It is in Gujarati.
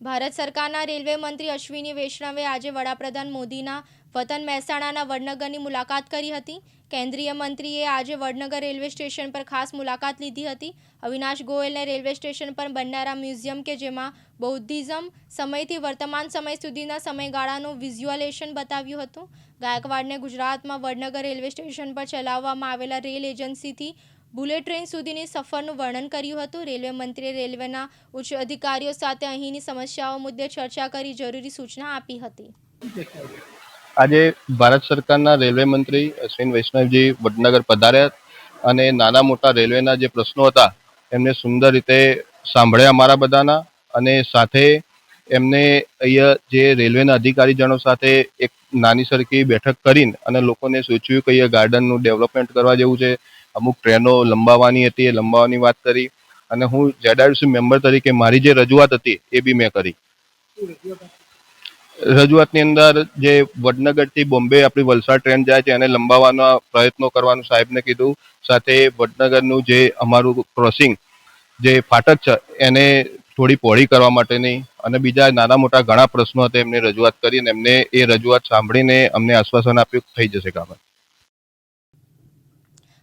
ભારત સરકારના રેલવે મંત્રી અશ્વિની વૈષ્ણવે આજે વડાપ્રધાન મોદીના વતન મહેસાણાના વડનગરની મુલાકાત કરી હતી. કેન્દ્રીય મંત્રીએ આજે વડનગર રેલવે સ્ટેશન પર ખાસ મુલાકાત લીધી હતી. અવિનાશ ગોયલને રેલવે સ્ટેશન પર બનનારા મ્યુઝિયમ કે જેમાં બૌદ્ધિઝમ સમયથી વર્તમાન સમય સુધીના સમયગાળાનું વિઝ્યુઅલેશન બતાવ્યું હતું. ગાયકવાડને ગુજરાતમાં વડનગર રેલવે સ્ટેશન પર ચલાવવામાં આવેલા રેલ એજન્સીથી બુલેટ ટ્રેન સુધીની સફરનું વર્ણન કર્યું હતું. રેલવે મંત્રીએ રેલવેના ઉચ્ચ અધિકારીઓ સાથે અહીંની સમસ્યાઓ મુદ્દે ચર્ચા કરી જરૂરી સૂચના આપી હતી. આજે ભારત સરકારના રેલવે મંત્રી અશ્વિન વૈષ્ણવજી વડનગર પધાર્યા અને નાના મોટા રેલવેના જે પ્રશ્નો હતા, એમને સુંદર રીતે સાંભળ્યા અમારા બધાના અને સાથે એમને અહીંયા જે રેલવેના અધિકારીજનો સાથે એક નાની સરખી બેઠક કરીને અને લોકોને સૂચવ્યું કે અહીંયા ગાર્ડનનું ડેવલપમેન્ટ કરવા જેવું છે અમુક ટ્રેનો લંબાવવાની હતી, એ લંબાવવાની વાત કરી અને હું જેડઆરસી મેમ્બર તરીકે મારી જે રજૂઆત હતી, એ બી મેં કરી. રજૂઆતની અંદર જે વડનગરથી બોમ્બે આપણી વલસાડ ટ્રેન જાય છે, એને લંબાવવાના પ્રયત્નો કરવાનું સાહેબને કીધું. સાથે વડનગરનું જે અમારું ક્રોસિંગ જે ફાટક છે, એને થોડી પહોળી કરવા માટેની અને બીજા નાના મોટા ઘણા પ્રશ્નો હતા, એમને રજૂઆત કરીને એમને એ રજૂઆત સાંભળીને અમને આશ્વાસન આપ્યું, થઈ જશે કામ.